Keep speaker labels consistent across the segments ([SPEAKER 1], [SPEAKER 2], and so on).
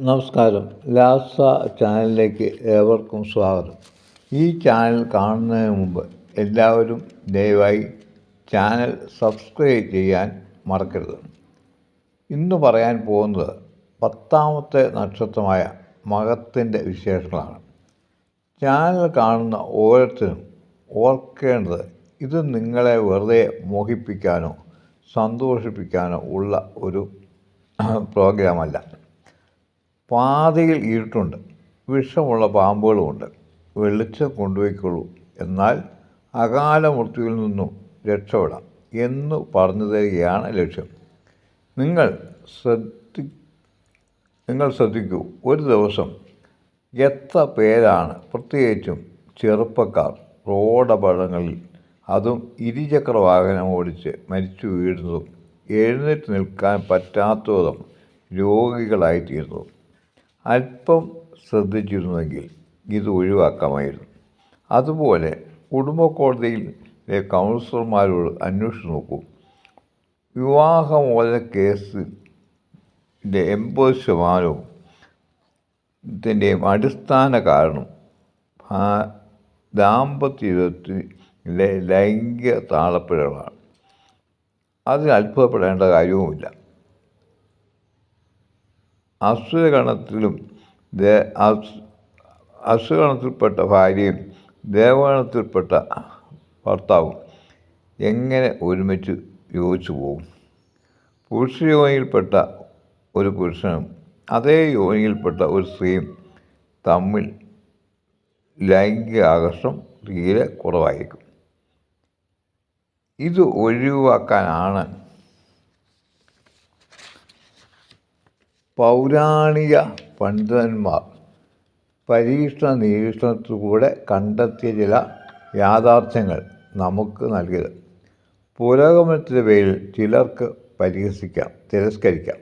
[SPEAKER 1] നമസ്കാരം. ലാസ ചാനലിലേക്ക് ഏവർക്കും സ്വാഗതം. ഈ ചാനൽ കാണുന്നതിന് മുമ്പ് എല്ലാവരും ദയവായി ചാനൽ സബ്സ്ക്രൈബ് ചെയ്യാൻ മറക്കരുത്. ഇന്ന് പറയാൻ പോകുന്നത് പത്താമത്തെ നക്ഷത്രമായ മകത്തിന്റെ വിശേഷങ്ങളാണ്. ചാനൽ കാണുന്ന ഓരോരുത്തരും ഓർക്കേണ്ടത് ഇത് നിങ്ങളെ വെറുതെ മോഹിപ്പിക്കാനോ സന്തോഷിപ്പിക്കാനോ ഉള്ള ഒരു പ്രോഗ്രാമല്ല. പാതയിൽ ഇരുട്ടുണ്ട്. വിഷമുള്ള പാമ്പുകളുമുണ്ട്. വെളിച്ചം കൊണ്ടുപോയിക്കൊള്ളൂ. എന്നാൽ അകാല മൃത്യുവിൽ നിന്നും രക്ഷപ്പെടാം എന്ന് പറഞ്ഞു തരികയാണ് ലക്ഷ്യം. നിങ്ങൾ ശ്രദ്ധി നിങ്ങൾ ശ്രദ്ധിക്കൂ. ഒരു ദിവസം എത്ര പേരാണ് പ്രത്യേകിച്ചും ചെറുപ്പക്കാർ റോഡപകടങ്ങളിൽ അതും ഇരുചക്ര വാഹനം ഓടിച്ച് മരിച്ചു വീഴുന്നതും എഴുന്നേറ്റ് നിൽക്കാൻ പറ്റാത്തതും രോഗികളായിത്തീരുന്നതും. അല്പം ശ്രദ്ധിച്ചിരുന്നെങ്കിൽ ഇത് ഒഴിവാക്കാമായിരുന്നു. അതുപോലെ കുടുംബ കോടതിയിലെ കൗൺസിലർമാരോട് അന്വേഷിച്ച് നോക്കൂ. വിവാഹമോചന കേസിന്റെ എൺപത് ശതമാനവും ഇതിന്റെയും അടിസ്ഥാന കാരണം ദാമ്പത്യത്തിലെ ലൈംഗിക താളപ്പിഴകളാണ്. അതിൽ അത്ഭുതപ്പെടേണ്ട കാര്യവുമില്ല. അസുരഗണത്തിലും ദേ അസുരഗണത്തിൽപ്പെട്ട ഭാര്യയും ദേവഗണത്തിൽപ്പെട്ട ഭർത്താവും എങ്ങനെ ഒരുമിച്ച് യോജിച്ചു പോകും പുരുഷയോനിയിൽപ്പെട്ട ഒരു പുരുഷനും അതേ യോനിയിൽപ്പെട്ട ഒരു സ്ത്രീയും തമ്മിൽ ലൈംഗിക ആകർഷണം തീരെ കുറവായിരിക്കും. ഇത് ഒഴിവാക്കാനാണ് പൗരാണിക പണ്ഡിതന്മാർ പരീക്ഷണ നിരീക്ഷണത്തിലൂടെ കണ്ടെത്തിയ ചില യാഥാർത്ഥ്യങ്ങൾ നമുക്ക് നൽകിയത്. പുരോഗമനത്തിന്റെ പേരിൽ ചിലർക്ക് പരിഹസിക്കാം തിരസ്കരിക്കാം.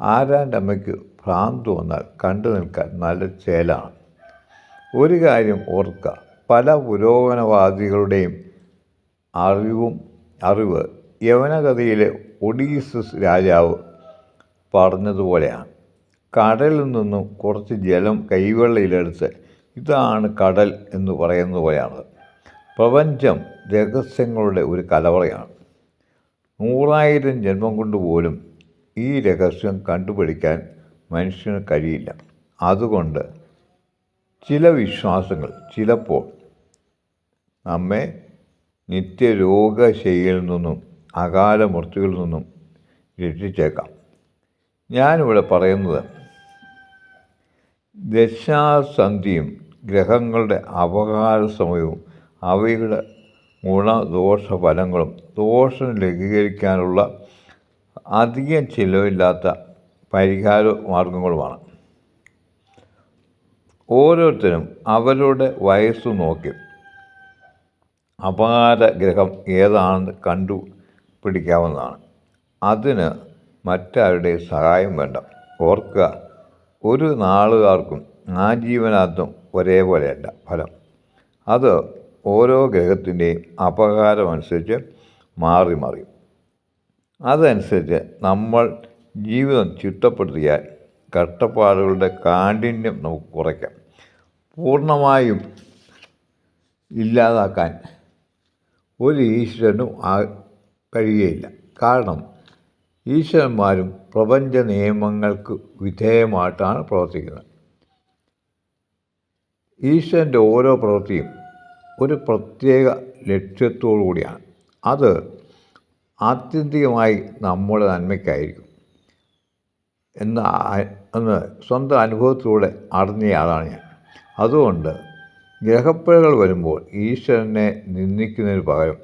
[SPEAKER 1] ആരാന്റെ അമ്മയ്ക്ക് ഭ്രാന്ത് വന്നാൽ കണ്ടു നിൽക്കാൻ നല്ല ചേലാണ്. ഒരു കാര്യം ഓർക്കുക പല പുരോഗമനവാദികളുടെയും അറിവും അറിവ് യവനഗതിയിലെ ഒഡീസസ് രാജാവ് പറഞ്ഞതുപോലെയാണ്. കടലിൽ നിന്നും കുറച്ച് ജലം കൈവെള്ളയിലെടുത്ത് ഇതാണ് കടൽ എന്ന് പറയുന്നത് പോലെയാണ് പ്രപഞ്ചം രഹസ്യങ്ങളുടെ ഒരു കലവറയാണ്. നൂറായിരം ജന്മം കൊണ്ട് പോലും ഈ രഹസ്യം കണ്ടുപിടിക്കാൻ മനുഷ്യന് കഴിയില്ല. അതുകൊണ്ട് ചില വിശ്വാസങ്ങൾ ചിലപ്പോൾ നമ്മെ നിത്യരോഗശൈലിയിൽ നിന്നും അകാല മൃത്യുവിൽ നിന്നും രക്ഷിച്ചേക്കാം. ഞാനിവിടെ പറയുന്നത് ദശാസന്ധിയും ഗ്രഹങ്ങളുടെ അപകാര സമയവും അവയുടെ ഗുണദോഷ ഫലങ്ങളും ദോഷം ലഘൂകരിക്കാനുള്ള അധികം ചിലവില്ലാത്ത പരിഹാര മാർഗങ്ങളുമാണ് ഓരോരുത്തരും അവരുടെ വയസ്സ് നോക്കി അപാര ഗ്രഹം ഏതാണെന്ന് കണ്ടുപിടിക്കാവുന്നതാണ്. അതിന് മറ്റാരുടെ സഹായം വേണ്ട. ഓർക്കുക ഒരു നാളുകാർക്കും ആജീവനാർത്ഥം ഒരേപോലെയല്ല ഫലം. അത് ഓരോ ഗ്രഹത്തിന്റെയും അപകാരമനുസരിച്ച് മാറി മാറി അതനുസരിച്ച് നമ്മൾ ജീവിതം ചിട്ടപ്പെടുത്തിയാൽ കഷ്ടപ്പാടുകളുടെ കാഠിന്യം നമുക്ക് കുറയ്ക്കാം. പൂർണമായും ഇല്ലാതാക്കാൻ ഒരു ഈശ്വരനും ആ കഴിയുകയില്ല. കാരണം ഈശ്വരന്മാരും പ്രപഞ്ച നിയമങ്ങൾക്ക് വിധേയമായിട്ടാണ് പ്രവർത്തിക്കുന്നത്. ഈശ്വരന്റെ ഓരോ പ്രവൃത്തിയും ഒരു പ്രത്യേക ലക്ഷ്യത്തോടു കൂടിയാണ്. അത് ആത്യന്തികമായി നമ്മുടെ നന്മയ്ക്കായിരിക്കും. എന്ന എന്ന് സ്വന്തം അനുഭവത്തിലൂടെ അറിഞ്ഞയാളാണ് ഞാൻ. അതുകൊണ്ട് ഗ്രഹപ്പിഴകൾ വരുമ്പോൾ ഈശ്വരനെ നിന്ദിക്കുന്നതിന് പകരം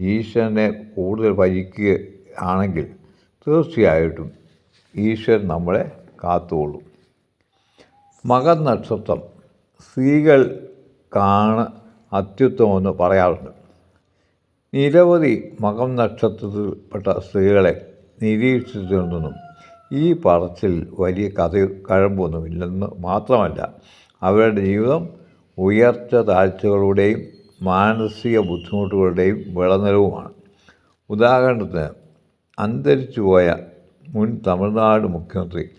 [SPEAKER 1] ഈശ്വരനെ കൂടുതൽ ഭജിക്കുകയാണെങ്കിൽ തീർച്ചയായിട്ടും ഈശ്വരൻ നമ്മളെ കാത്തുകൊള്ളും. മകൻ നക്ഷത്രം സ്ത്രീകൾ കാണ അത്യുത്തമെന്ന് പറയാറുണ്ട്. നിരവധി മകം നക്ഷത്രത്തിൽപ്പെട്ട സ്ത്രീകളെ നിരീക്ഷിച്ചിരുന്നെന്നും ഈ പറച്ചിൽ വലിയ കഥ കഴമ്പൊന്നുമില്ലെന്ന് മാത്രമല്ല അവരുടെ ജീവിതം ഉയർച്ച താഴ്ചകളുടെയും മാനസിക ബുദ്ധിമുട്ടുകളുടെയും വിളനിലവുമാണ്. ഉദാഹരണത്തിന് അന്തരിച്ചുപോയ മുൻ തമിഴ്നാട് മുഖ്യമന്ത്രി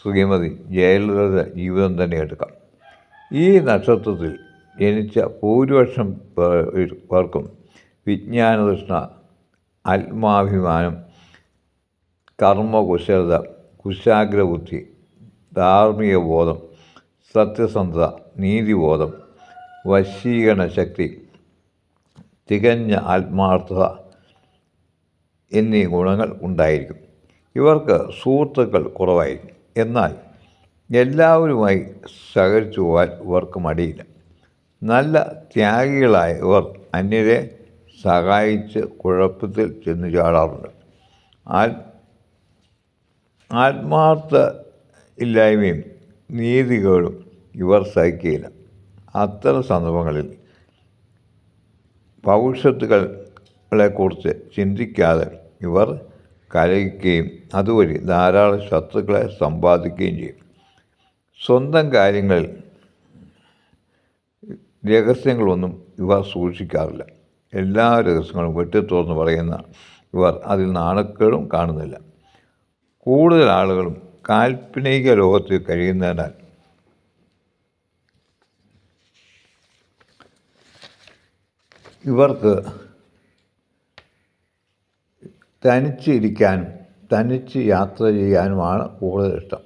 [SPEAKER 1] ശ്രീമതി ജയലളിത ജീവിതം തന്നെ എടുക്കാം. ഈ നക്ഷത്രത്തിൽ ജനിച്ച ഭൂരിപക്ഷം പേർ- പേർക്കും വിജ്ഞാനതൃഷ്ണ ആത്മാഭിമാനം കർമ്മകുശലത കുശാഗ്രബുദ്ധി ധാർമ്മിക ബോധം സത്യസന്ധത നീതിബോധം വശീകരണ ശക്തി തികഞ്ഞ ആത്മാർത്ഥത എന്നീ ഗുണങ്ങൾ ഉണ്ടായിരിക്കും. ഇവർക്ക് സുഹൃത്തുക്കൾ കുറവായിരിക്കും. എന്നാൽ എല്ലാവരുമായി സഹകരിച്ചു പോകാൻ ഇവർക്ക് മടിയില്ല. നല്ല ത്യാഗികളായ ഇവർ അന്യരെ സഹായിച്ച് കുഴപ്പത്തിൽ ചെന്ന് ചാടാറുണ്ട്. ആത്മാർത്ഥ ഇല്ലായ്മയും നീതികളും ഇവർ സഹിക്കുകയില്ല. അത്തരം സന്ദർഭങ്ങളിൽ ഭവിഷ്യത്തുകളെക്കുറിച്ച് ചിന്തിക്കാതെ ഇവർ കലഹിക്കുകയും അതുവഴി ധാരാളം ശത്രുക്കളെ സമ്പാദിക്കുകയും ചെയ്യും. സ്വന്തം കാര്യങ്ങളിൽ രഹസ്യങ്ങളൊന്നും ഇവർ സൂക്ഷിക്കാറില്ല. എല്ലാ രഹസ്യങ്ങളും വെട്ടിത്തുറന്ന് പറയുന്ന ഇവർ അതിൽ നാണക്കേടും കാണുന്നില്ല. കൂടുതൽ ആളുകളും കാൽപ്പനിക ലോകത്തിൽ കഴിയുന്നതിനാൽ ഇവർക്ക് തനിച്ചിരിക്കാനും തനിച്ച് യാത്ര ചെയ്യാനുമാണ് കൂടുതൽ ഇഷ്ടം.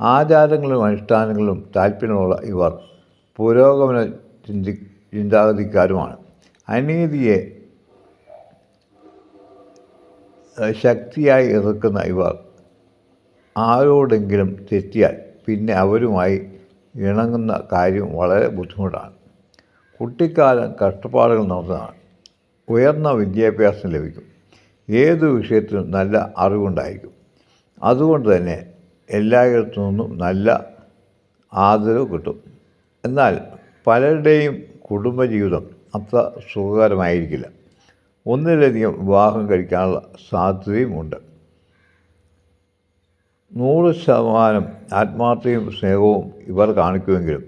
[SPEAKER 1] ആചാരങ്ങളും അനുഷ്ഠാനങ്ങളും താല്പര്യമുള്ള ഇവർ പുരോഗമന ചിന്തി ചിന്താഗതിക്കാരുമാണ്. അനീതിയെ ശക്തിയായി എതിർക്കുന്ന ഇവർ ആരോടെങ്കിലും തെറ്റിയാൽ പിന്നെ അവരുമായി ഇണങ്ങുന്ന കാര്യം വളരെ ബുദ്ധിമുട്ടാണ്. കുട്ടിക്കാലം കഷ്ടപ്പാടുകൾ നടന്നതാണ് ഉയർന്ന വിദ്യാഭ്യാസം ലഭിക്കും. ഏതു വിഷയത്തിലും നല്ല അറിവുണ്ടായിരിക്കും. അതുകൊണ്ട് തന്നെ എല്ലായിടത്തു നിന്നും നല്ല ആദരവ് കിട്ടും. എന്നാൽ പലരുടെയും കുടുംബജീവിതം അത്ര സുഖകരമായിരിക്കില്ല. ഒന്നിലധികം വിവാഹം കഴിക്കാനുള്ള സാധ്യതയും ഉണ്ട്. നൂറ് ശതമാനം ആത്മാർത്ഥയും സ്നേഹവും ഇവർ കാണിക്കുമെങ്കിലും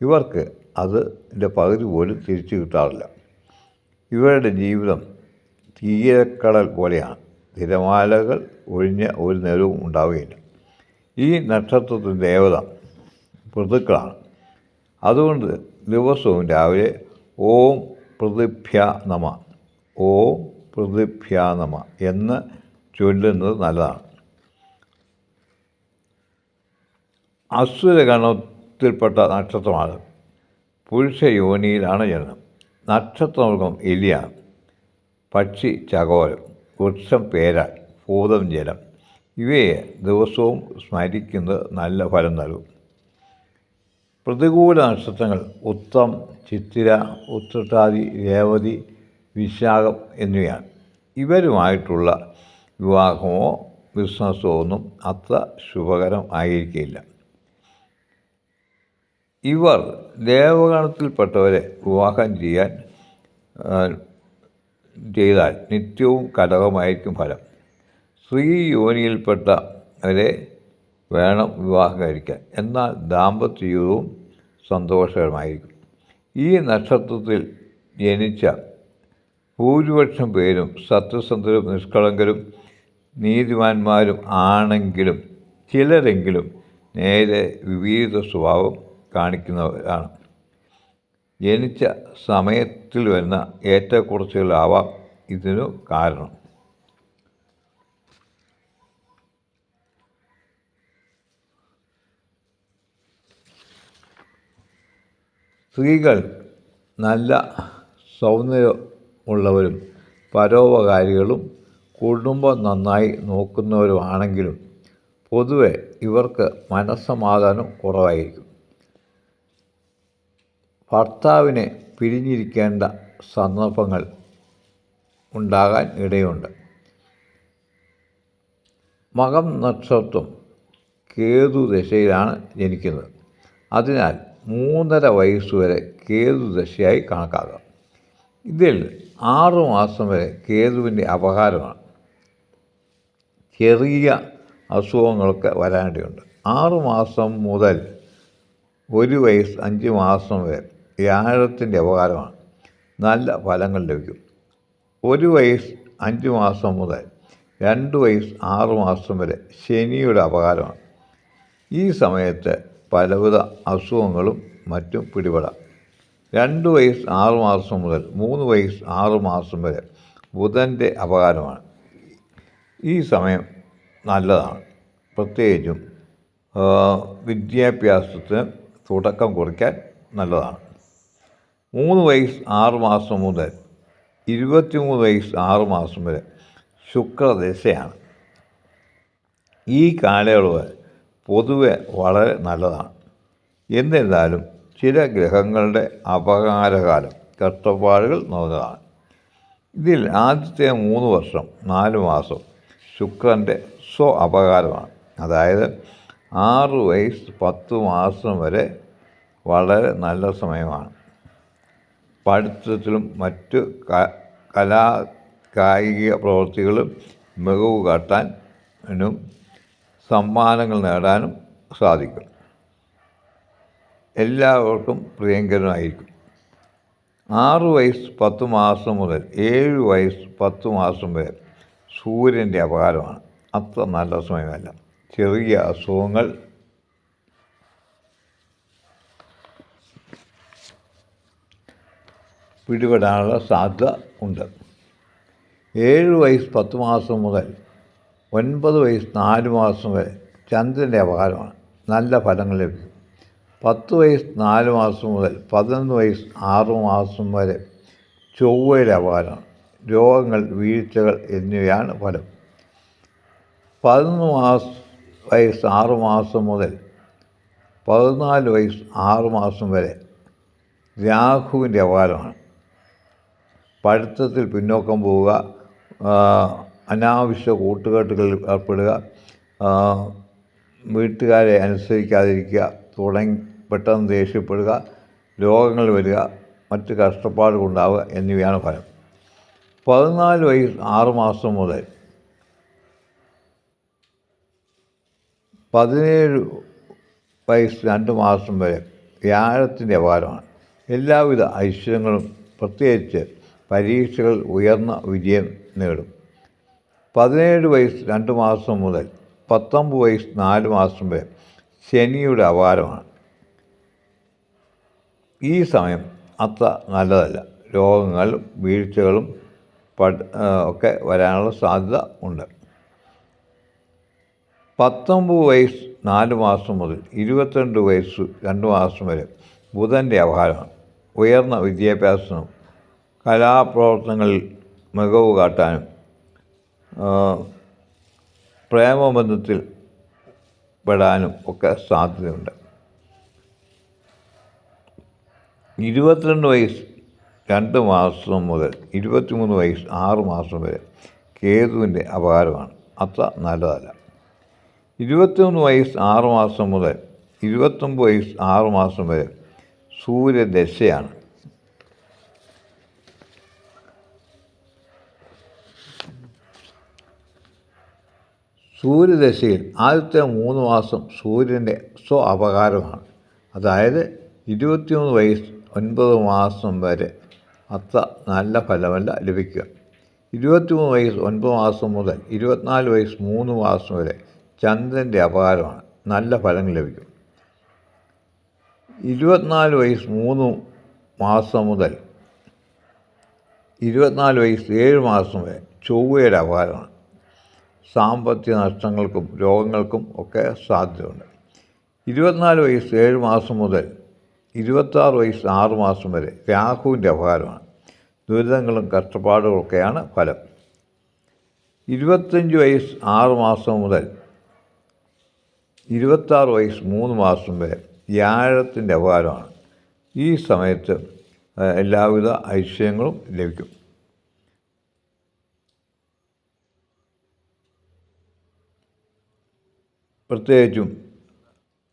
[SPEAKER 1] ഇവർക്ക് അതിന്റെ പകുതി പോലും തിരിച്ചു കിട്ടാറില്ല. ഇവരുടെ ജീവിതം തീരക്കടൽ പോലെയാണ്. തിരമാലകൾ ഒഴിഞ്ഞ ഒരു നേരവും ഉണ്ടാവുകയില്ല. ഈ നക്ഷത്രത്തിന്റെ ദേവത പൃഥുക്കളാണ്. അതുകൊണ്ട് ദിവസവും രാവിലെ ഓം പൃഥിഭ്യ നമ ഓം പൃഥിഭ്യ നമ എന്ന് ചൊല്ലുന്നത് നല്ലതാണ്. അസുരഗണത്തിൽപ്പെട്ട നക്ഷത്രമാണ് പുരുഷ യോനിയിലാണ് ജനനം. നക്ഷത്രമൃഗം എലിയാണ്. പക്ഷി ചകോരം വൃക്ഷം പേരാൽ ഭൂതം ജലം ഇവയെ ദിവസവും സ്മരിക്കുന്നത് നല്ല ഫലം നൽകും. പ്രതികൂല നക്ഷത്രങ്ങൾ ഉത്തം ചിത്തിര ഉത്രട്ടാതി രേവതി വിശാഖം എന്നിവയാണ്. ഇവരുമായിട്ടുള്ള വിവാഹമോ ബിസിനസ്സോ ഒന്നും അത്ര ശുഭകരം ആയിരിക്കില്ല. ഇവർ ദേവഗണത്തിൽപ്പെട്ടവരെ വിവാഹം ചെയ്യാൻ ചെയ്താൽ നിത്യവും കലഹമായിരിക്കും ഫലം. സ്ത്രീ യോനിയിൽപ്പെട്ട അവരെ വേണം വിവാഹം കഴിക്കാൻ എന്നാൽ ദാമ്പത്യവും സന്തോഷകരമായിരിക്കും. ഈ നക്ഷത്രത്തിൽ ജനിച്ച ഭൂരിപക്ഷം പേരും സത്യസന്ധരും നിഷ്കളങ്കരും നീതിമാന്മാരും ആണെങ്കിലും ചിലരെങ്കിലും നേരെ വിപരീത സ്വഭാവം കാണിക്കുന്നവരാണ്. ജനിച്ച സമയത്തിൽ വരുന്ന ഏറ്റക്കുറച്ചുകളാവാം ഇതിനു കാരണം. സ്ത്രീകൾ നല്ല സൗന്ദര്യമുള്ളവരും പരോപകാരികളും കുടുംബം നന്നായി നോക്കുന്നവരുമാണെങ്കിലും പൊതുവെ ഇവർക്ക് മനസ്സമാധാനം കുറവായിരിക്കും. ഭർത്താവിനെ പിരിഞ്ഞിരിക്കേണ്ട സന്ദർഭങ്ങൾ ഉണ്ടാകാൻ ഇടയുണ്ട്. മകം നക്ഷത്രം കേതു ദശയിലാണ് ജനിക്കുന്നത്. അതിനാൽ മൂന്നര വയസ്സുവരെ കേതു ദശയായി കണക്കാക്കാം. ഇതിൽ ആറു മാസം വരെ കേതുവിന്റെ അപകാരമാണ് ചെറിയ അസുഖങ്ങളൊക്കെ വരാനിടയുണ്ട്. ആറു മാസം മുതൽ ഒരു വയസ്സ് അഞ്ച് മാസം വരെ വ്യാഴത്തിന്റെ അപകാരമാണ്. നല്ല ഫലങ്ങൾ ലഭിക്കും. ഒരു വയസ്സ് അഞ്ച് മാസം മുതൽ രണ്ട് വയസ്സ് ആറ് മാസം വരെ ശനിയുടെ അപകാരമാണ്. ഈ സമയത്ത് പലവിധ അസുഖങ്ങളും മറ്റും പിടിപെടാം. രണ്ട് വയസ്സ് ആറ് മാസം മുതൽ മൂന്ന് വയസ്സ് ആറ് മാസം വരെ ബുധന്റെ അപകാരമാണ്. ഈ സമയം നല്ലതാണ്. പ്രത്യേകിച്ചും വിദ്യാഭ്യാസത്തിന് തുടക്കം കുറിക്കാൻ നല്ലതാണ്. മൂന്ന് വയസ്സ് ആറ് മാസം മുതൽ ഇരുപത്തിമൂന്ന് വയസ്സ് ആറ് മാസം വരെ ശുക്രദശയാണ്. ഈ കാലയളവ് പൊതുവെ വളരെ നല്ലതാണ്. എന്നിരുന്നാലും ചില ഗ്രഹങ്ങളുടെ അപകാരകാലം കഷ്ടപ്പാടുകൾ നിറഞ്ഞതാണ്. ഇതിൽ ആദ്യത്തെ മൂന്ന് വർഷം നാല് മാസം ശുക്രന്റെ സ്വ അപകാരമാണ്. അതായത് ആറ് വയസ്സ് പത്ത് മാസം വരെ വളരെ നല്ല സമയമാണ്. പഠിത്തത്തിലും മറ്റ് കലാ കായിക പ്രവർത്തികളും മികവ് കാട്ടാനും സമ്മാനങ്ങൾ നേടാനും സാധിക്കും. എല്ലാവർക്കും പ്രിയങ്കരനായിരിക്കും. ആറ് വയസ്സ് പത്ത് മാസം മുതൽ ഏഴ് വയസ്സ് പത്ത് മാസം വരെ സൂര്യന്റെ അപകാരമാണ്. അത്ര നല്ല സമയമല്ല. ചെറിയ അസുഖങ്ങൾ പിടിപെടാനുള്ള സാധ്യത ഉണ്ട്. ഏഴ് വയസ്സ് പത്ത് മാസം മുതൽ ഒൻപത് വയസ്സ് നാല് മാസം വരെ ചന്ദ്രന്റെ അപകാരമാണ്. നല്ല ഫലങ്ങൾ ലഭിക്കും. പത്ത് വയസ്സ് നാല് മാസം മുതൽ പതിനൊന്ന് വയസ്സ് ആറ് മാസം വരെ ചൊവ്വയുടെ അപകാരമാണ്. രോഗങ്ങൾ വീഴ്ചകൾ എന്നിവയാണ് ഫലം. പതിനൊന്ന് മാസ വയസ്സ് ആറ് മാസം മുതൽ പതിനാല് വയസ്സ് ആറ് മാസം വരെ രാഹുവിന്റെ അപകാരമാണ്. പഠിത്തത്തിൽ പിന്നോക്കം പോവുക അനാവശ്യ കൂട്ടുകെട്ടുകളിൽ ഏർപ്പെടുക വീട്ടുകാരെ അനുസരിക്കാതിരിക്കുക തുടങ്ങി പെട്ടെന്ന് ദേഷ്യപ്പെടുക രോഗങ്ങൾ വരിക മറ്റ് കഷ്ടപ്പാടുകൾ ഉണ്ടാവുക എന്നിവയാണ് ഫലം. പതിനാല് വയസ്സ് ആറ് മാസം മുതൽ പതിനേഴ് വയസ്സ് രണ്ട് മാസം വരെ വ്യാഴത്തിന്റെ അപകാരമാണ്. എല്ലാവിധ ഐശ്വര്യങ്ങളും പ്രത്യേകിച്ച് പരീക്ഷകൾ ഉയർന്ന വിജയം നേടും. പതിനേഴ് വയസ്സ് രണ്ട് മാസം മുതൽ പത്തൊമ്പത് വയസ്സ് നാല് മാസം വരെ ശനിയുടെ അപാരമാണ്. ഈ സമയം അത്ര നല്ലതല്ല. രോഗങ്ങളും വീഴ്ചകളും ഒക്കെ വരാനുള്ള സാധ്യത ഉണ്ട്. പത്തൊമ്പത് വയസ്സ് നാല് മാസം മുതൽ ഇരുപത്തിരണ്ട് വയസ്സ് രണ്ട് മാസം വരെ ബുധന്റെ അപഹാരമാണ് ഉയർന്ന വിദ്യാഭ്യാസത്തിനും കലാപ്രവർത്തനങ്ങളിൽ മികവ് കാട്ടാനും പ്രേമബന്ധത്തിൽ പെടാനും ഒക്കെ സാധ്യതയുണ്ട്. ഇരുപത്തിരണ്ട് വയസ്സ് രണ്ട് മാസം മുതൽ ഇരുപത്തിമൂന്ന് വയസ്സ് ആറ് മാസം വരെ കേതുവിന്റെ അപകാരമാണ്. അത്ര നല്ലതല്ല. ഇരുപത്തിമൂന്ന് വയസ്സ് ആറ് മാസം മുതൽ ഇരുപത്തൊമ്പത് വയസ്സ് ആറ് മാസം വരെ സൂര്യദശയാണ് സൂര്യദശയിൽ ആദ്യത്തെ മൂന്ന് മാസം സൂര്യന്റെ സ്വ അപകാരമാണ്. അതായത് ഇരുപത്തിമൂന്ന് വയസ്സ് ഒൻപത് മാസം വരെ അത്ര നല്ല ഫലമല്ല ലഭിക്കുക. ഇരുപത്തിമൂന്ന് വയസ്സ് ഒൻപത് മാസം മുതൽ ഇരുപത്തിനാല് വയസ്സ് മൂന്ന് മാസം വരെ ചന്ദ്രന്റെ അപകാരമാണ്. നല്ല ഫലം ലഭിക്കും. ഇരുപത്തിനാല് വയസ്സ് മൂന്ന് മാസം മുതൽ ഇരുപത്തിനാല് വയസ്സ് ഏഴ് മാസം വരെ ചൊവ്വയുടെ അപകാരമാണ്. സാമ്പത്തിക നഷ്ടങ്ങൾക്കും രോഗങ്ങൾക്കും ഒക്കെ സാധ്യതയുണ്ട്. ഇരുപത്തിനാല് വയസ്സ് ഏഴ് മാസം മുതൽ ഇരുപത്താറ് വയസ്സ് ആറ് മാസം വരെ രാഹുവിന്റെ അപകാരമാണ്. ദുരിതങ്ങളും കഷ്ടപ്പാടുകളൊക്കെയാണ് ഫലം. ഇരുപത്തഞ്ച് വയസ്സ് ആറ് മാസം മുതൽ ഇരുപത്താറ് വയസ്സ് മൂന്ന് മാസം വരെ വ്യാഴത്തിന്റെ അപകാരമാണ്. ഈ സമയത്ത് എല്ലാവിധ ഐശ്വര്യങ്ങളും ലഭിക്കും. പ്രത്യേകിച്ചും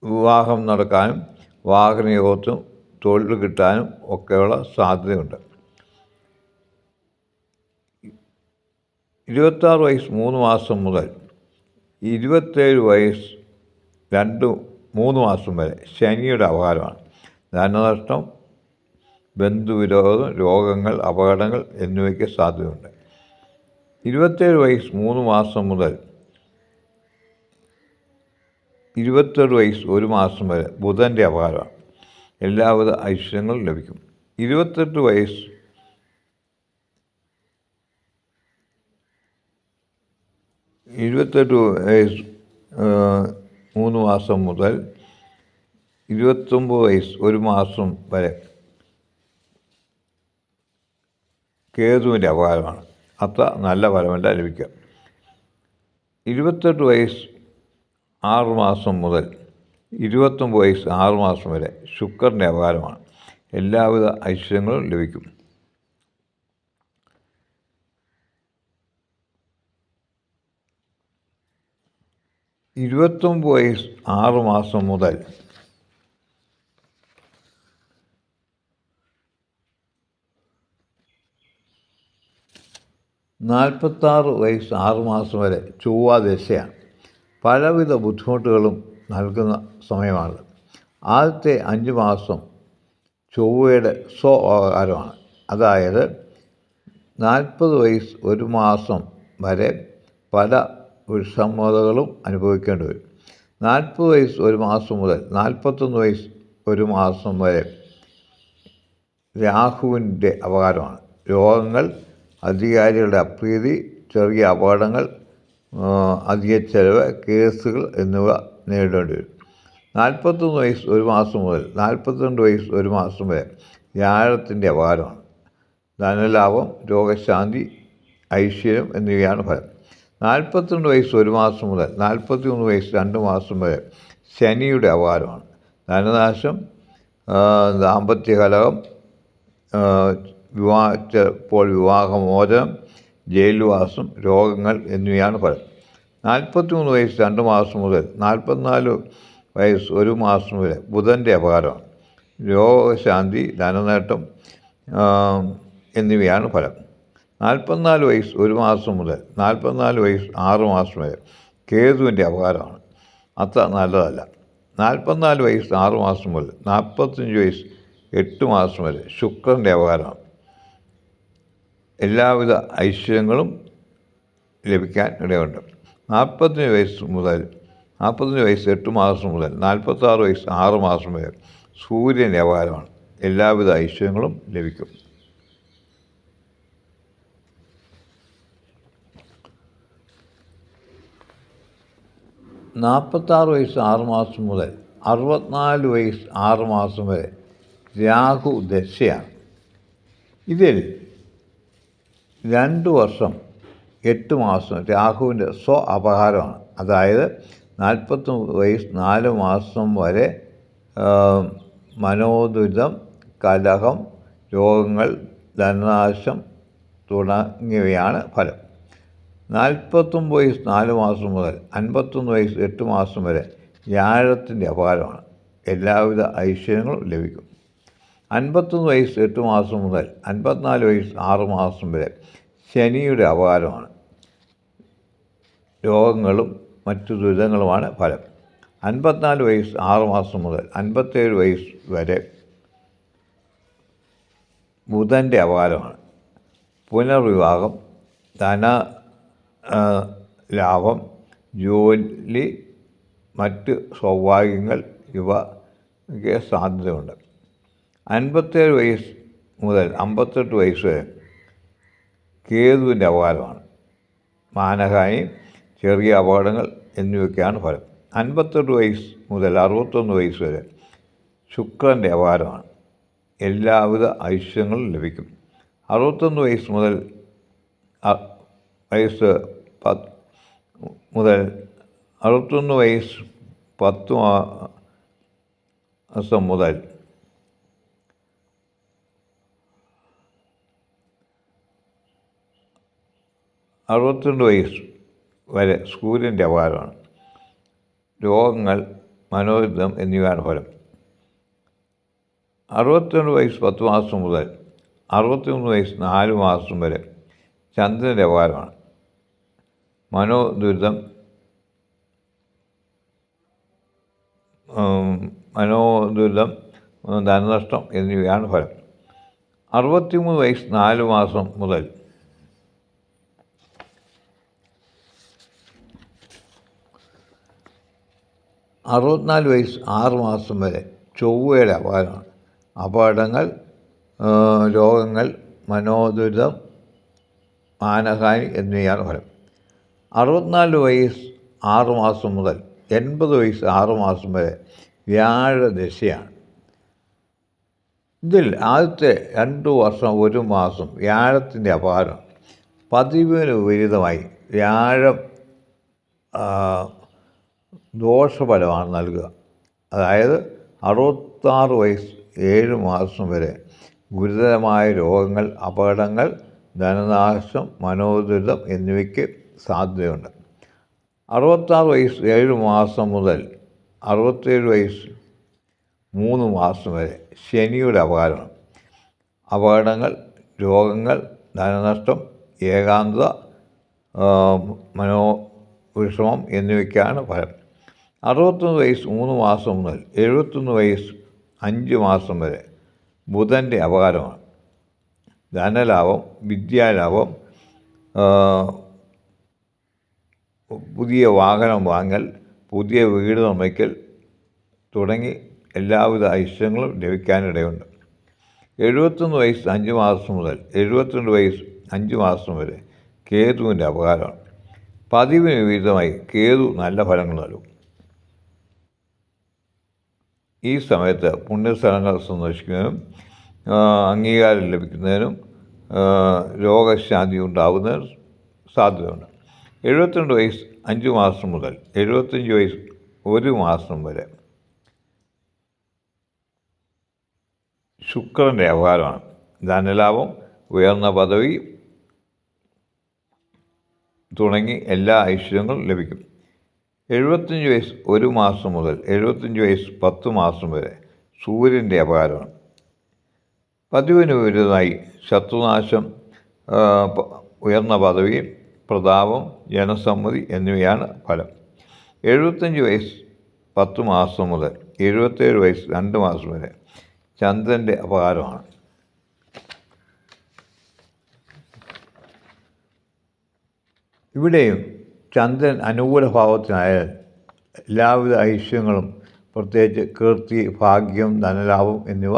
[SPEAKER 1] വിവാഹം നടക്കാനും വാഹനയോഗത്തും തൊഴിൽ കിട്ടാനും ഒക്കെയുള്ള സാധ്യതയുണ്ട്. ഇരുപത്താറ് വയസ്സ് മൂന്ന് മാസം മുതൽ ഇരുപത്തേഴ് വയസ്സ് രണ്ട് മൂന്ന് മാസം വരെ ശനിയുടെ അപകാരമാണ്. ധനനഷ്ടം ബന്ധുവിരോധം രോഗങ്ങൾ അപകടങ്ങൾ എന്നിവയ്ക്ക് സാധ്യതയുണ്ട്. ഇരുപത്തേഴ് വയസ്സ് മൂന്ന് മാസം മുതൽ ഇരുപത്തെട്ട് വയസ്സ് ഒരു മാസം വരെ ബുധന്റെ അപകാരമാണ്. എല്ലാവിധ ഐശ്വര്യങ്ങളും ലഭിക്കും. ഇരുപത്തെട്ട് വയസ്സ് ഇരുപത്തെട്ട് വയസ്സ് മൂന്ന് മാസം മുതൽ ഇരുപത്തൊമ്പത് വയസ്സ് ഒരു മാസം വരെ കേതുവിന്റെ അപകാരമാണ്. അത്ര നല്ല ഫലമല്ല ലഭിക്കുക. ഇരുപത്തെട്ട് വയസ്സ് ആറ് മാസം മുതൽ ഇരുപത്തൊമ്പത് വയസ്സ് ആറുമാസം വരെ ശുക്രന്റെ അപകാരമാണ്. എല്ലാവിധ ഐശ്വര്യങ്ങളും ലഭിക്കും. ഇരുപത്തൊമ്പത് വയസ്സ് ആറുമാസം മുതൽ നാൽപ്പത്താറ് വയസ്സ് ആറുമാസം വരെ ചൊവ്വാ ദശയാണ്. പലവിധ ബുദ്ധിമുട്ടുകളും നൽകുന്ന സമയമാണ് ആദ്യത്തെ അഞ്ച് മാസം ചൊവ്വയുടെ സ്വകാരമാണ് അതായത് നാൽപ്പത് വയസ്സ് ഒരു മാസം വരെ പല വിഷമതകളും അനുഭവിക്കേണ്ടി വരും. നാൽപ്പത് വയസ്സ് ഒരു മാസം മുതൽ നാൽപ്പത്തൊന്ന് വയസ്സ് ഒരു മാസം വരെ രാഹുവിന്റെ അപകാരമാണ്. രോഗങ്ങൾ അധികാരികളുടെ അപ്രീതി ചെറിയ അപകടങ്ങൾ അധിക ചെലവ് കേസുകൾ എന്നിവ നേരിടേണ്ടി വരും. നാൽപ്പത്തൊന്ന് വയസ്സ് ഒരു മാസം മുതൽ നാൽപ്പത്തിരണ്ട് വയസ്സ് ഒരു മാസം വരെ വ്യാഴത്തിന്റെ അപകാരമാണ്. ധനലാഭം രോഗശാന്തി ഐശ്വര്യം എന്നിവയാണ് ഫലം. നാൽപ്പത്തിരണ്ട് വയസ്സ് ഒരു മാസം മുതൽ നാൽപ്പത്തി മൂന്ന് വയസ്സ് രണ്ട് മാസം വരെ ശനിയുടെ അപകാരമാണ്. ധനനാശം ദാമ്പത്യ കലഹം വിവാഹ ചിലപ്പോൾ വിവാഹമോചനം ജയിൽവാസം രോഗങ്ങൾ എന്നിവയാണ് ഫലം. നാൽപ്പത്തി മൂന്ന് വയസ്സ് രണ്ട് മാസം മുതൽ നാൽപ്പത്തിനാല് വയസ്സ് ഒരു മാസം വരെ ബുധന്റെ അപകാരമാണ്. രോഗശാന്തി ധനനേട്ടം എന്നിവയാണ് ഫലം. നാൽപ്പത്തിനാല് വയസ്സ് ഒരു മാസം മുതൽ നാൽപ്പത്തിനാല് വയസ്സ് ആറ് മാസം വരെ കേതുവിന്റെ അപകാരമാണ്. അത്ര നല്ലതല്ല. നാൽപ്പത്തിനാല് വയസ്സ് ആറ് മാസം മുതൽ നാൽപ്പത്തഞ്ച് വയസ്സ് എട്ട് മാസം വരെ ശുക്രന്റെ അപകാരമാണ്. എല്ലാവിധ ഐശ്വര്യങ്ങളും ലഭിക്കാൻ ഇടയുണ്ട്. നാൽപ്പത്തഞ്ച് വയസ്സ് മുതൽ നാൽപ്പത്തഞ്ച് വയസ്സ് എട്ട് മാസം മുതൽ നാൽപ്പത്താറ് വയസ്സ് ആറ് മാസം വരെ സൂര്യൻ അപകാരമാണ് എല്ലാവിധ ഐശ്വര്യങ്ങളും ലഭിക്കും. നാൽപ്പത്താറ് വയസ്സ് ആറ് മാസം മുതൽ അറുപത്തിനാല് വയസ്സ് ആറ് മാസം വരെ രാഹു ദശയാണ്. ഇതിൽ രണ്ട് വർഷം എട്ട് മാസം രാഹുവിന്റെ സ്വ അപഹാരമാണ് അതായത് നാൽപ്പത്തി വയസ്സ് നാല് മാസം വരെ മനോദുരിതം കലഹം രോഗങ്ങൾ ധനനാശം തുടങ്ങിയവയാണ് ഫലം. നാൽപ്പത്തൊമ്പത് വയസ്സ് നാല് മാസം മുതൽ അൻപത്തൊന്ന് വയസ്സ് എട്ട് മാസം വരെ വ്യാഴത്തിന്റെ അപകാരമാണ് എല്ലാവിധ ഐശ്വര്യങ്ങളും ലഭിക്കും. അൻപത്തൊന്ന് വയസ്സ് എട്ട് മാസം മുതൽ അൻപത്തിനാല് വയസ്സ് ആറ് മാസം വരെ ശനിയുടെ അപകാരമാണ്. രോഗങ്ങളും മറ്റു ദുരിതങ്ങളുമാണ് ഫലം. അൻപത്തിനാല് വയസ്സ് ആറ് മാസം മുതൽ അൻപത്തേഴ് വയസ്സ് വരെ ബുധന്റെ അപകാരമാണ്. പുനർവിവാഹം ധന ലാഭം ജോലി മറ്റ് സൗഭാഗ്യങ്ങൾ ഇവയ്ക്ക് സാധ്യതയുണ്ട്. അൻപത്തേഴ് വയസ്സ് മുതൽ അമ്പത്തെട്ട് വയസ്സ് വരെ കേതുവിന്റെ അപകാരമാണ്. മാനഹാനി ചെറിയ അപകടങ്ങൾ എന്നിവയ്ക്കാണ് ഫലം. അൻപത്തെട്ട് വയസ്സ് മുതൽ അറുപത്തൊന്ന് വയസ്സ് വരെ ശുക്രന്റെ അപകാരമാണ്. എല്ലാവിധ ഐശ്വര്യങ്ങളും ലഭിക്കും. അറുപത്തൊന്ന് വയസ്സ് മുതൽ വയസ്സ് പത്ത് മുതൽ അറുപത്തൊന്ന് വയസ്സ് പത്ത് മാസം മുതൽ അറുപത്തിരണ്ട് വയസ്സ് വരെ സൂര്യന്റെ അപകാരമാണ് രോഗങ്ങൾ മനോരുദ്ധം എന്നിവയാണ് ഫലം. അറുപത്തിരണ്ട് വയസ്സ് പത്ത് മാസം മുതൽ അറുപത്തിമൂന്ന് വയസ്സ് നാല് മാസം വരെ ചന്ദ്രന്റെ അപകാരമാണ് മനോദുരിതം മനോദുരിതം ധനനഷ്ടം എന്നിവയാണ് ഫലം. അറുപത്തിമൂന്ന് വയസ്സ് നാല് മാസം മുതൽ അറുപത്തിനാല് വയസ്സ് ആറ് മാസം വരെ ചൊവ്വയുടെ അപകടമാണ്. അപകടങ്ങൾ രോഗങ്ങൾ മനോദുരിതം മാനഹാനി എന്നിവയാണ് ഫലം. അറുപത്തിനാല് വയസ്സ് ആറ് മാസം മുതൽ എൺപത് വയസ്സ് ആറ് മാസം വരെ വ്യാഴദശയാണ് ഇതിൽ ആദ്യത്തെ രണ്ട് വർഷം ഒരു മാസം വ്യാഴത്തിന്റെ അപാരം പതിവിന് വിപരീതമായി വ്യാഴം ദോഷഫലമാണ് നൽകുക. അതായത് അറുപത്താറ് വയസ്സ് ഏഴ് മാസം വരെ ഗുരുതരമായ രോഗങ്ങൾ അപകടങ്ങൾ ധനനാശം മനോദുരിതം എന്നിവയ്ക്ക് സാധ്യതയുണ്ട്. അറുപത്താറ് വയസ്സ് ഏഴ് മാസം മുതൽ അറുപത്തേഴ് വയസ്സ് മൂന്ന് മാസം വരെ ശനിയുടെ അപകടമാണ് അപകടങ്ങൾ രോഗങ്ങൾ ധനനഷ്ടം ഏകാന്തത മനോ വിഷമം എന്നിവയ്ക്കാണ് ഫലം. അറുപത്തൊന്ന് വയസ്സ് മൂന്ന് മാസം മുതൽ എഴുപത്തൊന്ന് വയസ്സ് അഞ്ച് മാസം വരെ ബുധന്റെ അപകാരമാണ്. ധനലാഭം വിദ്യാലാഭം പുതിയ വാഹനം വാങ്ങൽ പുതിയ വീട് നിർമ്മിക്കൽ തുടങ്ങി എല്ലാവിധ ഐശ്വര്യങ്ങളും ലഭിക്കാനിടയുണ്ട്. എഴുപത്തൊന്ന് വയസ്സ് അഞ്ച് മാസം മുതൽ എഴുപത്തിരണ്ട് വയസ്സ് അഞ്ച് മാസം വരെ കേതുവിന്റെ അപകാരമാണ്. പതിവിന് വിപരീതമായി കേതു നല്ല ഫലങ്ങൾ നൽകും. ഈ സമയത്ത് പുണ്യസ്ഥലങ്ങൾ സന്ദർശിക്കുന്നതിനും അംഗീകാരം ലഭിക്കുന്നതിനും രോഗശാന്തി ഉണ്ടാകുന്നതിന് സാധ്യതയുണ്ട്. എഴുപത്തിരണ്ട് വയസ്സ് അഞ്ച് മാസം മുതൽ എഴുപത്തഞ്ച് വയസ്സ് ഒരു മാസം വരെ ശുക്രന്റെ അപകാരമാണ്. ധനലാഭം ഉയർന്ന പദവി തുടങ്ങി എല്ലാ ഐശ്വര്യങ്ങളും ലഭിക്കും. എഴുപത്തഞ്ച് വയസ്സ് ഒരു മാസം മുതൽ എഴുപത്തഞ്ച് വയസ്സ് പത്ത് മാസം വരെ സൂര്യന്റെ അപകാരമാണ് പതിവിന് വിരുദ്ധമായി ശത്രുനാശം ഉയർന്ന പദവി പ്രതാപം ജനസമ്മതി എന്നിവയാണ് ഫലം. എഴുപത്തഞ്ച് വയസ്സ് പത്ത് മാസം മുതൽ എഴുപത്തേഴ് വയസ്സ് രണ്ട് മാസം വരെ ചന്ദ്രന്റെ അപകാരമാണ്. ഇവിടെയും ചന്ദ്രൻ അനുകൂല ഭാവത്തിനായാൽ എല്ലാവിധ ഐശ്വര്യങ്ങളും പ്രത്യേകിച്ച് കീർത്തി ഭാഗ്യം ധനലാഭം എന്നിവ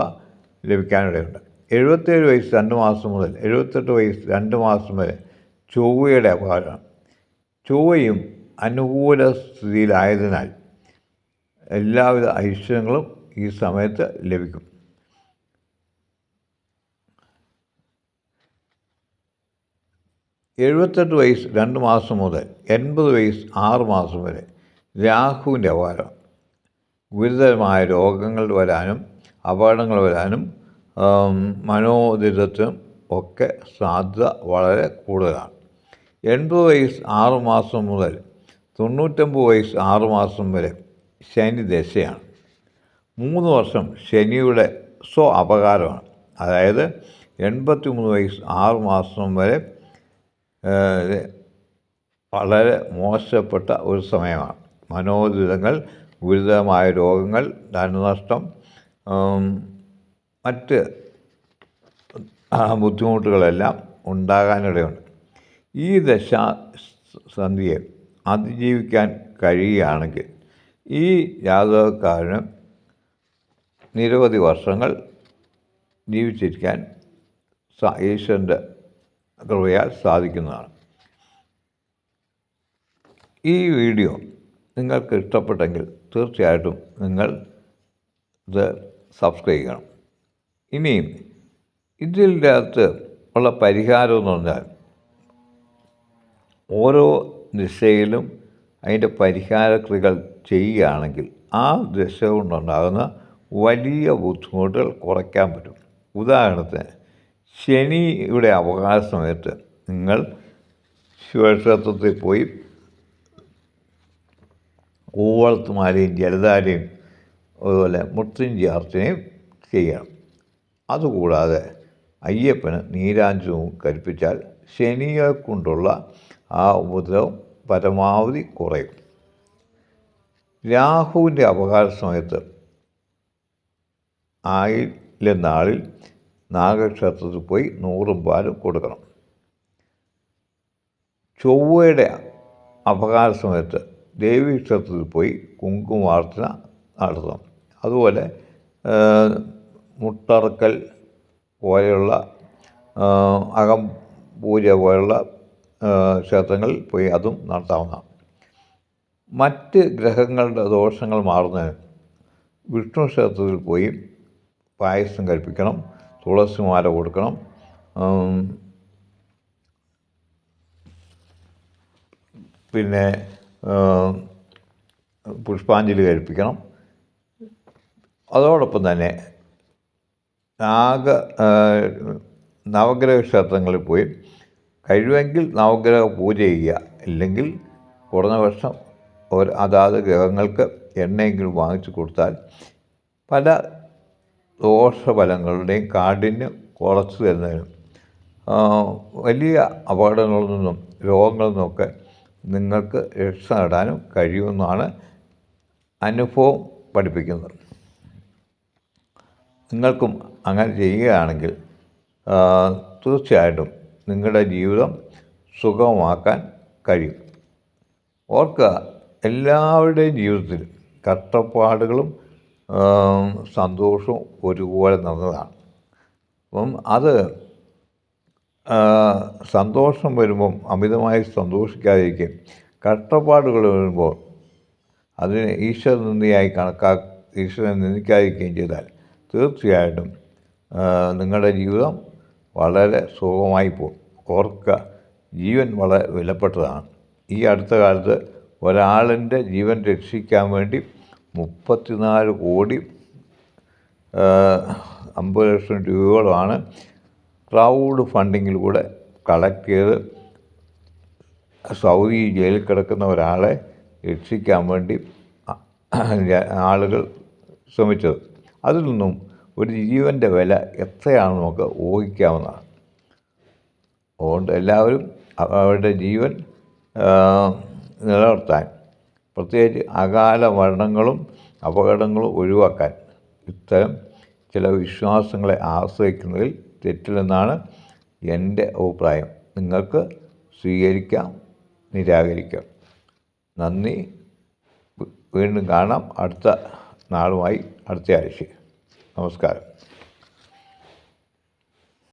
[SPEAKER 1] ലഭിക്കാനിടയുണ്ട്. എഴുപത്തേഴ് വയസ്സ് രണ്ട് മാസം മുതൽ എഴുപത്തെട്ട് വയസ്സ് രണ്ട് മാസം വരെ ചൊവ്വയുടെ അപകാരമാണ് ചൊവ്വയും അനുകൂല സ്ഥിതിയിലായതിനാൽ എല്ലാവിധ ഐശ്വര്യങ്ങളും ഈ സമയത്ത് ലഭിക്കും. എഴുപത്തെട്ട് വയസ്സ് രണ്ട് മാസം മുതൽ എൺപത് വയസ്സ് ആറ് മാസം വരെ രാഹുവിന്റെ അപകടം. ഗുരുതരമായ രോഗങ്ങൾ വരാനും അപകടങ്ങൾ വരാനും ആം, മനോദുരിതത്തിനും ഒക്കെ സാധ്യത വളരെ കൂടുതലാണ്. എൺപത് വയസ്സ് ആറ് മാസം മുതൽ തൊണ്ണൂറ്റൊമ്പത് വയസ്സ് ആറ് മാസം വരെ ശനി ദശയാണ്. മൂന്ന് വർഷം ശനിയുടെ സ്വ അപകാരമാണ്. അതായത് എൺപത്തി മൂന്ന് വയസ്സ് ആറ് മാസം വരെ വളരെ മോശപ്പെട്ട ഒരു സമയമാണ്. മനോദുരിതങ്ങൾ ഗുരുതരമായ രോഗങ്ങൾ ധനനഷ്ടം മറ്റ് ബുദ്ധിമുട്ടുകളെല്ലാം ഉണ്ടാകാനിടയുണ്ട്. ഈ ദശ സന്ധിയെ അതിജീവിക്കാൻ കഴിയുകയാണെങ്കിൽ ഈ ജാതകക്കാരന് നിരവധി വർഷങ്ങൾ ജീവിച്ചിരിക്കാൻ ഈശ്വരന്റെ കൃപയാൽ സാധിക്കുന്നതാണ്. ഈ വീഡിയോ നിങ്ങൾക്ക് ഇഷ്ടപ്പെട്ടെങ്കിൽ തീർച്ചയായിട്ടും നിങ്ങൾ ഇത് സബ്സ്ക്രൈബ് ചെയ്യണം. ഇനിയും ഇതിന്റെ അകത്ത് ഉള്ള പരിഹാരം എന്ന് പറഞ്ഞാൽ ഓരോ ദിശയിലും അതിന്റെ പരിഹാരക്രികൾ ചെയ്യുകയാണെങ്കിൽ ആ ദിശ കൊണ്ടുണ്ടാകുന്ന വലിയ ബുദ്ധിമുട്ടുകൾ കുറയ്ക്കാൻ പറ്റും. ഉദാഹരണത്തിന് ശനിയുടെ അവകാശ സമയത്ത് നിങ്ങൾ ശിവക്ഷേത്രത്തിൽ പോയി കൂവളത്തുമാലയും ജലധാരയും അതുപോലെ മുത്തഞ്ചി അർച്ചനയും ചെയ്യണം. അതുകൂടാതെ അയ്യപ്പന് നീരാഞ്ജനവും കൽപ്പിച്ചാൽ ശനിയെ കൊണ്ടുള്ള ആ ഉപദ്രവം പരമാവധി കുറയും. രാഹുവിന്റെ അപകാര സമയത്ത് ആയില്ല നാളിൽ നാഗക്ഷേത്രത്തിൽ പോയി നൂറും പാലും കൊടുക്കണം. ചൊവ്വയുടെ അപകാര സമയത്ത് ദേവീക്ഷേത്രത്തിൽ പോയി കുങ്കുമാർച്ചന നടത്തണം. അതുപോലെ മുട്ടറക്കൽ പോലെയുള്ള അകം പൂജ പോലുള്ള ക്ഷേത്രങ്ങളിൽ പോയി അതും നടത്താവുന്നതാണ്. മറ്റ് ഗ്രഹങ്ങളുടെ ദോഷങ്ങൾ മാറുന്നതിന് വിഷ്ണു ക്ഷേത്രത്തിൽ പോയി പായസം കഴിപ്പിക്കണം. തുളസിമാല കൊടുക്കണം. പിന്നെ പുഷ്പാഞ്ജലി കഴിപ്പിക്കണം. അതോടൊപ്പം തന്നെ നാഗ നവഗ്രഹ ക്ഷേത്രങ്ങളിൽ പോയി കഴിവെങ്കിൽ നവഗ്രഹ പൂജ ചെയ്യുക. ഇല്ലെങ്കിൽ കുറഞ്ഞ വർഷം ഒരു അതാത് ഗ്രഹങ്ങൾക്ക് എണ്ണയെങ്കിലും വാങ്ങിച്ചു കൊടുത്താൽ പല ദോഷഫലങ്ങളുടെയും കാഠിന്യം കുറച്ച് തരുന്നതിനും വലിയ അപകടങ്ങളിൽ നിന്നും രോഗങ്ങളിൽ നിന്നൊക്കെ നിങ്ങൾക്ക് രക്ഷ നേടാനും കഴിയുമെന്നാണ് അനുഭവം പഠിപ്പിക്കുന്നത്. നിങ്ങൾക്കും അങ്ങനെ ചെയ്യുകയാണെങ്കിൽ തീർച്ചയായിട്ടും നിങ്ങളുടെ ജീവിതം സുഗമമാക്കാൻ കഴിയും. ഓർക്കുക എല്ലാവരുടെയും ജീവിതത്തിൽ കഷ്ടപ്പാടുകളും സന്തോഷവും ഒരുപോലെ നടന്നതാണ്. അപ്പം അത് സന്തോഷം വരുമ്പം അമിതമായി സന്തോഷിക്കാതിരിക്കുകയും കഷ്ടപ്പാടുകൾ വരുമ്പോൾ അതിനെ ഈശ്വര നിന്ദിയായി കണക്കാ ഈശ്വരനെ നിന്ദിക്കാതിരിക്കുകയും ചെയ്താൽ തീർച്ചയായിട്ടും നിങ്ങളുടെ ജീവിതം വളരെ സുഖമായി പോകും. ഓർക്കുക ജീവൻ വളരെ വിലപ്പെട്ടതാണ്. ഈ അടുത്ത കാലത്ത് ഒരാളിന്റെ ജീവൻ രക്ഷിക്കാൻ വേണ്ടി മുപ്പത്തിനാല് കോടി അമ്പത് ലക്ഷം രൂപയോളമാണ് ക്രൗഡ് ഫണ്ടിങ്ങിലൂടെ കളക്ട് ചെയ്ത് സൗദി ജയിലിൽ കിടക്കുന്ന ഒരാളെ രക്ഷിക്കാൻ വേണ്ടി ആളുകൾ ശ്രമിച്ചത്. അതിൽ നിന്നും ഒരു ജീവന്റെ വില എത്രയാണെന്ന് നമുക്ക് ഊഹിക്കാവുന്നതാണ്. അതുകൊണ്ട് എല്ലാവരും അവരുടെ ജീവൻ നിലനിർത്താൻ പ്രത്യേകിച്ച് അകാല മരണങ്ങളും അപകടങ്ങളും ഒഴിവാക്കാൻ ഇത്തരം ചില വിശ്വാസങ്ങളെ ആശ്രയിക്കുന്നതിൽ തെറ്റില്ലെന്നാണ് എന്റെ അഭിപ്രായം. നിങ്ങൾക്ക് സ്വീകരിക്കാം നിരാകരിക്കാം. നന്ദി. വീണ്ടും കാണാം. അടുത്ത നാളുമായി അടുത്ത ആഴ്ച. നമസ്കാരം.